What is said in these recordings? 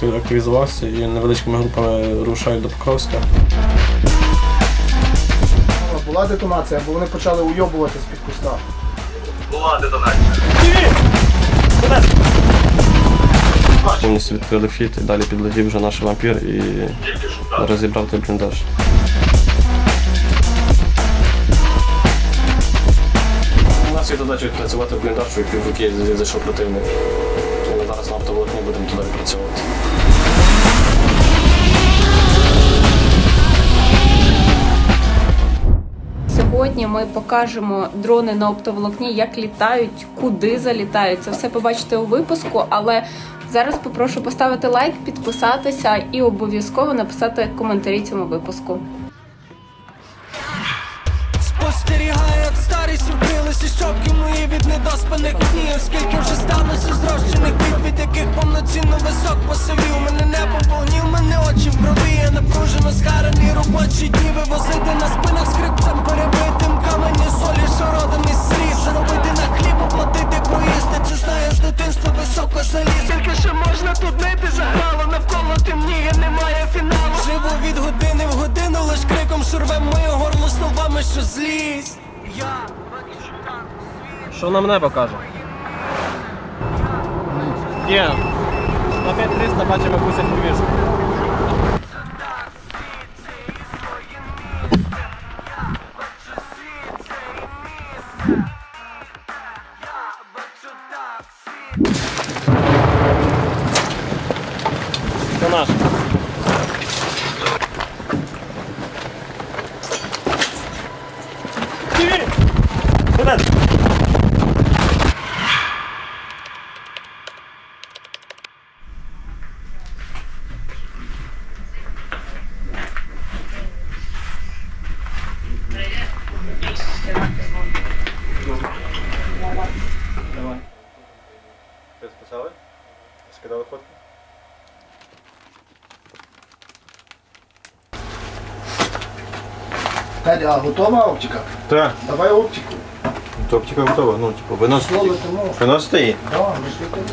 актив- активізувався і невеличкими групами рушають до Покровська. Була детонація, бо вони почали уйобувати з-під куста. Була детонація. Повністю відкрили фіт і далі підлетів вже наш вампір і розібрав той бліндаж. У нас є задача відпрацювати в бліндаж, щоб півроки зайшов противник. Зараз на автоволокні будемо туди відпрацьовувати. Сьогодні ми покажемо дрони на оптоволокні, як літають, куди залітають. Це все побачите у випуску, але зараз попрошу поставити лайк, підписатися і обов'язково написати коментарі цьому випуску. Убилися щоки мої від недоспаних днів. Скільки вже сталося зрощених бід, від яких повноцінно висок посивів. Мене небо вогнів, мене очі в Я напружено схарений робочі дні Вивозити на спинах скрипцем перебитим камені солі, що родом із сліз Заробити на хліб, оплатити проїзд Ти це знаєш, дитинство високо заліз. Скільки ще можна тут нити заграло? Навколо темніє, немає фіналу. Живу від години в годину, лиш криком шурвем моє горло що злість Я Що нам небо каже? Є. На 5300 бачимо якусь повіжу. Федя, а готова оптика? Так, Давай оптику. оптика готова. Ну, типу, виносити. Слово тому. Виносите її? Да, ми ж.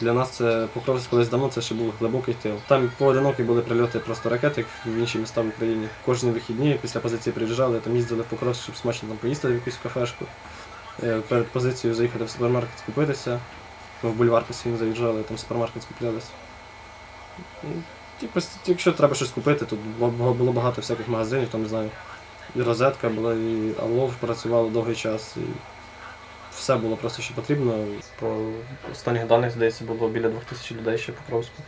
Для нас це Покровськ колись давно це ще був глибокий тил. Там поодинокі були прильоти просто ракети як в інші міста в Україні. Кожні вихідні після позиції приїжджали, там їздили в Покровськ, щоб смачно там поїсти в якусь кафешку. Е, Перед позицією заїхати в супермаркет скупитися. Ми в бульвар постійно заїжджали, там супермаркет скуплялися. Ну, Типу, якщо треба щось купити, тут було багато всяких магазинів, там не знаю. І розетка була, і Аллов працювало довгий час. І все було просто, що потрібно. По останніх даних, здається, було біля двох тисяч людей ще Покровську.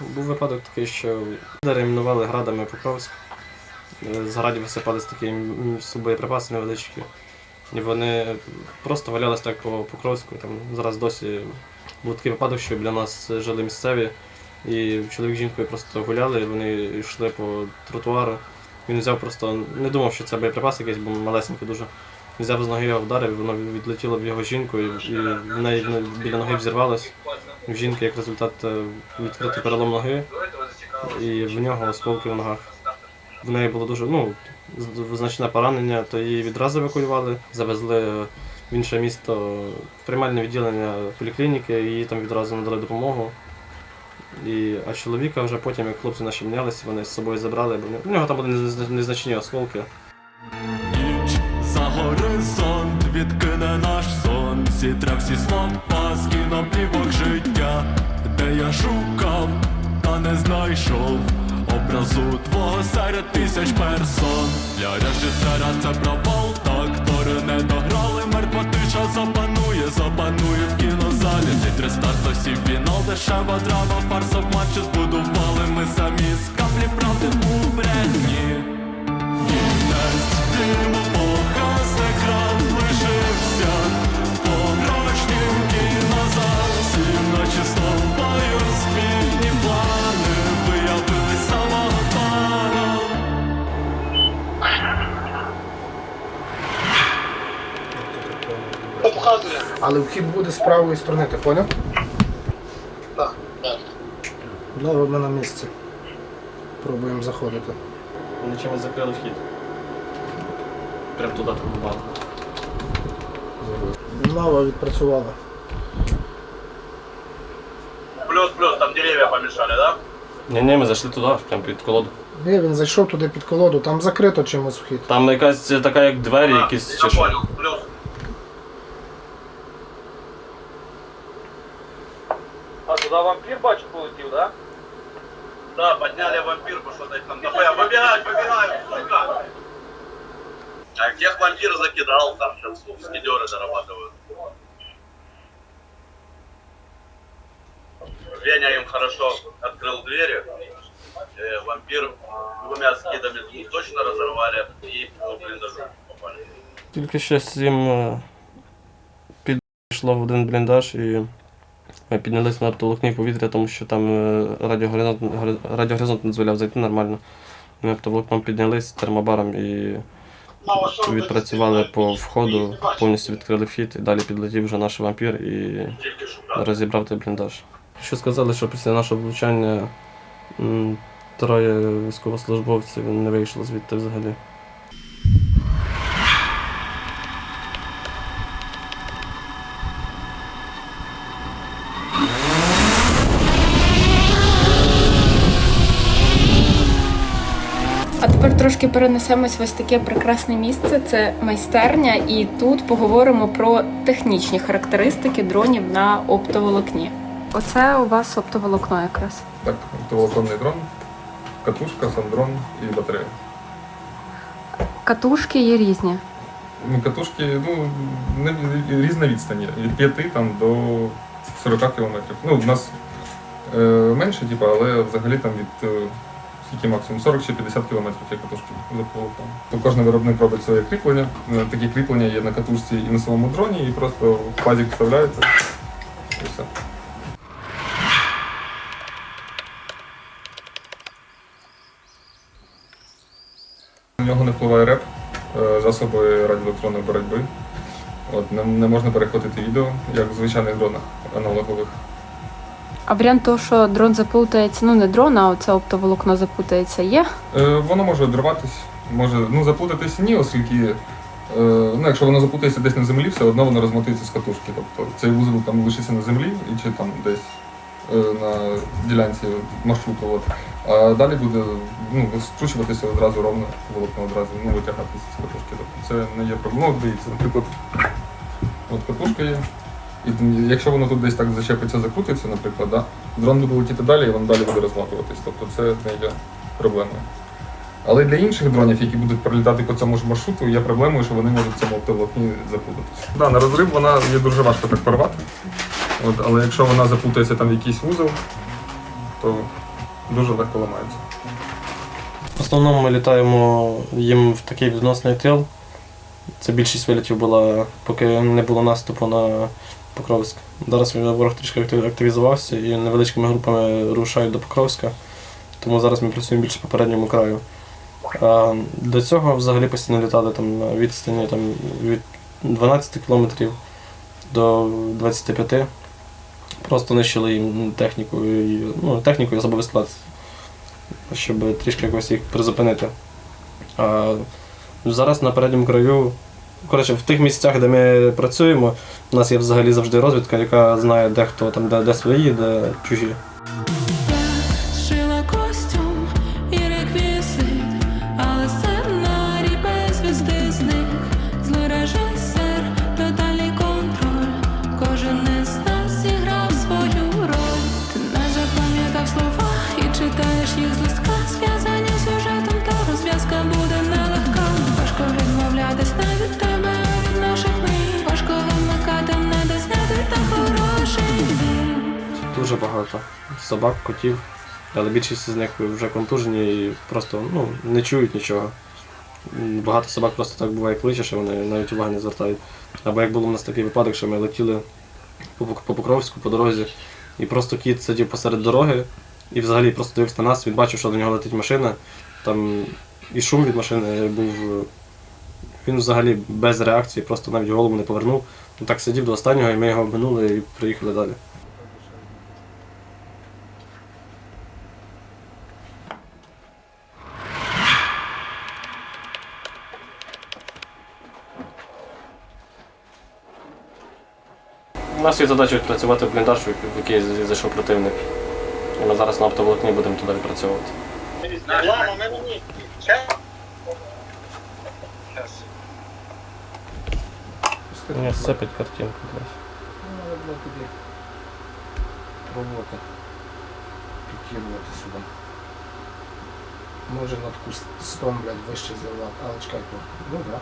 Був випадок такий, що перейменували градами Покровськ. Е, З градів висипались такі боєприпаси невеличкі. І вони просто валялись так по Покровську. Там зараз досі був такий випадок, що біля нас жили місцеві. І чоловік з жінкою просто гуляли, і вони йшли по тротуару. Він взяв просто, не думав, що це боєприпас якийсь, бо малесенький дуже. Взяв з ноги його вдарив, воно відлетіло в його жінку, і, в неї ну, біля ноги взірвалось. В жінки як результат е, відкритий перелом ноги, і в нього осколки в ногах. В неї було дуже ну, значне поранення, то її відразу евакуювали, завезли в інше місто в приймальне відділення поліклініки, їй там відразу надали допомогу. І, а чоловіка вже потім, як хлопці наші мінялися, вони з собою забрали, бо в нього- там були незначні осколки. Відкине наш сон, зітре всі слова, скином плівок життя, де я шукав, та не знайшов образу твого серед тисяч персон. Для режисера це провал, та актори не дограли, мертва тиша запанує, запанує в кінозалі. Титри старт, усі фінал, дешева драма, фарс обман, що збудували ми самі з каплі правди Але вхід буде з правої сторони, ти поняв? Так, так. Добре, ми на місці. Пробуємо заходити. Вони чимось закрили вхід. Прям туди так багато. Нова відпрацювала. Плюс-плюс, там деревья помешали, да? Ні, ні, ми зайшли туди, прям під колоду. Ні, він зайшов туди під колоду, там закрито чимось вхід. Там якась така, як двері, якісь Я чи що. понял, плюс. вампир закидал, там сейчас скидеры зарабатывают. Веня им хорошо открыл двери. Э, вампир двумя скидами двух точно разорвали и по блиндажу попали. Тільки щось їм е, підійшло в один бліндаж і ми піднялися на оптоволокні повітря, тому що там е, радіогоризонт, гори- радіогоризонт не дозволяв зайти нормально. Ми оптоволокном піднялись термобаром і відпрацювали по входу, повністю відкрили вхід і далі підлетів вже наш вампір і розібрав той бліндаж. Що сказали, що після нашого влучання троє військовослужбовців не вийшло звідти взагалі. А тепер трошки перенесемось в ось таке прекрасне місце. Це майстерня, і тут поговоримо про технічні характеристики дронів на оптоволокні. Оце у вас оптоволокно якраз. Так, оптоволоконний дрон, катушка, сам дрон і батарея. Катушки є різні. Ну, катушки, ну, не, різна відстань. Від 5 там, до 40 кілометрів. Ну, у нас е, менше, типу, але взагалі там від е, скільки максимум 40 чи 50 кілометрів є катушки за полотом. То кожен виробник робить своє кріплення. Е, Такі кріплення є на катушці і на самому дроні, і просто в пазік вставляється. І все. На нього не впливає реп, е, засоби радіоелектронної боротьби. От, не можна перехватити відео, як в звичайних дронах аналогових. А варіант того, що дрон заплутається, ну не дрон, а оце оптоволокно запутається, є. Е, воно може одриватись, може ну, запутатись ні, оскільки е, ну, якщо воно запутається десь на землі, все одно воно розмотується з катушки. Тобто цей вузол там лишиться на землі і чи там десь е, на ділянці маршруту. От. А далі буде ну, скручуватися одразу ровно, волокно одразу ну, витягатися з катушки. Тобто це не є проблема. Ну, дивіться, наприклад, от катушка є. І якщо воно тут десь так зачепиться, закрутиться, наприклад, да, дрон буде летіти далі, і воно далі буде розматуватись. Тобто це не є проблемою. Але для інших дронів, які будуть пролітати по цьому ж маршруту, є проблемою, що вони можуть в цьому оптоволокні запутатися. Да, на розрив вона є дуже важко так порвати. От, але якщо вона запутається там в якийсь вузол, то дуже легко ламається. В основному ми літаємо їм в такий відносний тил. Це більшість вилітів була, поки не було наступу на Покровськ. Зараз ворог трішки активізувався і невеличкими групами рушають до Покровська. Тому зараз ми працюємо більше по передньому краю. А до цього взагалі постійно літали там на відстані там, від 12 кілометрів до 25. Просто нищили їм техніку і ну, техніку і особовий склад, щоб трішки якось їх призупинити. А зараз на передньому краю, коротше, в тих місцях, де ми працюємо, у нас є взагалі завжди розвідка, яка знає, де хто там, де, де свої, де чужі. Дуже багато собак, котів, але більшість з них вже контужені і просто ну, не чують нічого. Багато собак просто так буває кличе, що вони навіть уваги не звертають. Або як було в нас такий випадок, що ми летіли по, Покровську по дорозі, і просто кіт сидів посеред дороги і взагалі просто дивився на нас, він бачив, що до нього летить машина. Там і шум від машини був Він взагалі без реакції, просто навіть голову не повернув. Він так сидів до останнього, і ми його обминули і приїхали далі. У нас є задача відпрацювати в бліндаж, в який зайшов противник. І ми зараз на оптоволокні будемо туди відпрацьовувати. Ні, сцепить картинку. Ну, тоді пробувати підкидувати сюди. Може над кустом, блядь, вище зірвати, але чекай, то. Ну так. Да.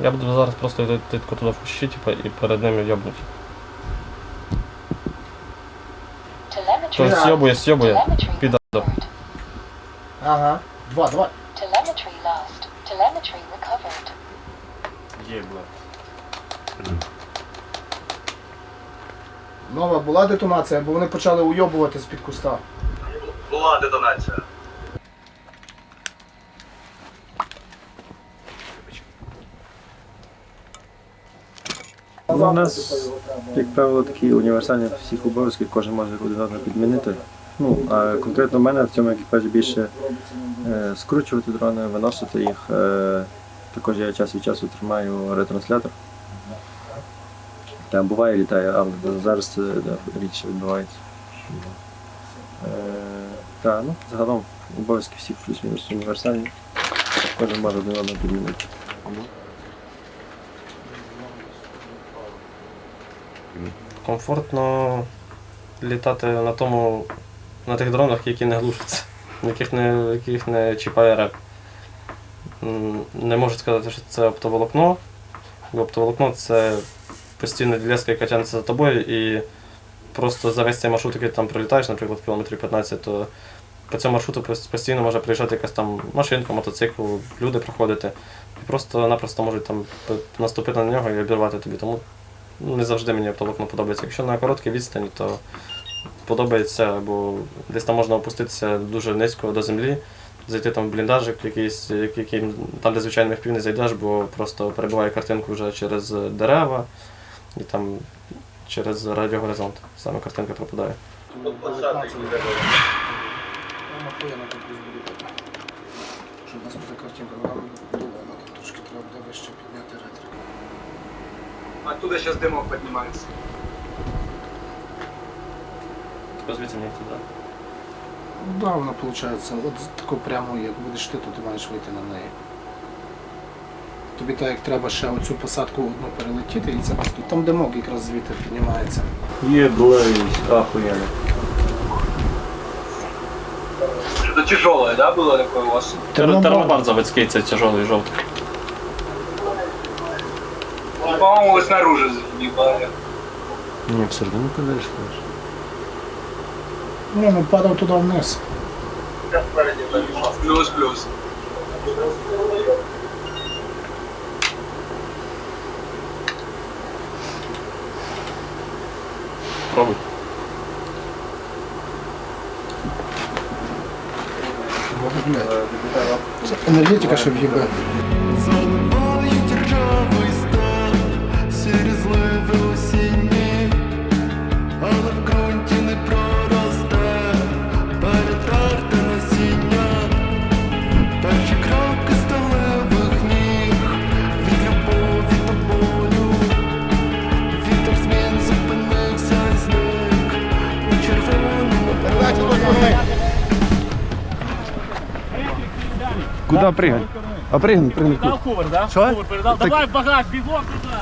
Я буду зараз просто йти титку туди в кущі, типу, і перед ними йобнути. Тобто сьобує, сьобує. Піда. Ага. Два, два. Telemetry lost. Telemetry recovered. Є, блядь. Нова була детонація, бо вони почали уйобувати з-під куста. Була детонація. У нас, як правило, такі універсальні всіх обов'язків, кожен може один одного підмінити. Ну, а конкретно в мене в цьому екіпажі більше е, скручувати дрони, виносити їх. Е, також я час від часу тримаю ретранслятор. Там буває літає, але зараз це да, рідше відбувається. Е, та, ну, загалом обов'язки всіх плюс-мінус універсальні. Кожен може один одного підмінити. Комфортно літати на тому, на тих дронах, які не глушаться, яких не, яких не чіпає реп. Не можу сказати, що це оптоволокно, бо оптоволокно це постійна леска, яка тягнеться за тобою, і просто за весь цей маршрут, який там пролітаєш, наприклад, кілометрів 15, то по цьому маршруту постійно може приїжджати якась там машинка, мотоцикл, люди проходити. І просто-напросто можуть там наступити на нього і обірвати тобі. Тому не завжди мені оптоволокно подобається. Якщо на короткій відстані, то подобається, бо десь там можна опуститися дуже низько до землі, зайти там в бліндажик, якийсь, який, там, де звичайно впів не зайдеш, бо просто перебиває картинку вже через дерева і там через радіогоризонт. Саме картинка пропадає. Ну. Щоб нас буде картинка, вона нам тут трошки треба вище. Оттуда сейчас дымок поднимается. Тако звідси не туди. Да, вона виходить, от тако прямо, як будеш ти, то ти маєш вийти на неї. Тобі так як треба ще оцю посадку одну перелетіти і це тут там димок якраз звідти піднімається. Є блейз, ахуєнно. Что-то тяжелое, да, было такое у вас? Термобар заводський, це тяжелий жовтий. Ну, по-моему, вы снаружи заебали. Ні, всередину подаєш, конечно. Ні, ну падав туди вниз. Плюс-плюс. Пробуй. Це енергетика, щоб Куда прыгать? А прыгнуть, прыгнуть. Хувер, да? Що? Хувер передав. Давай багаж, бігом туди.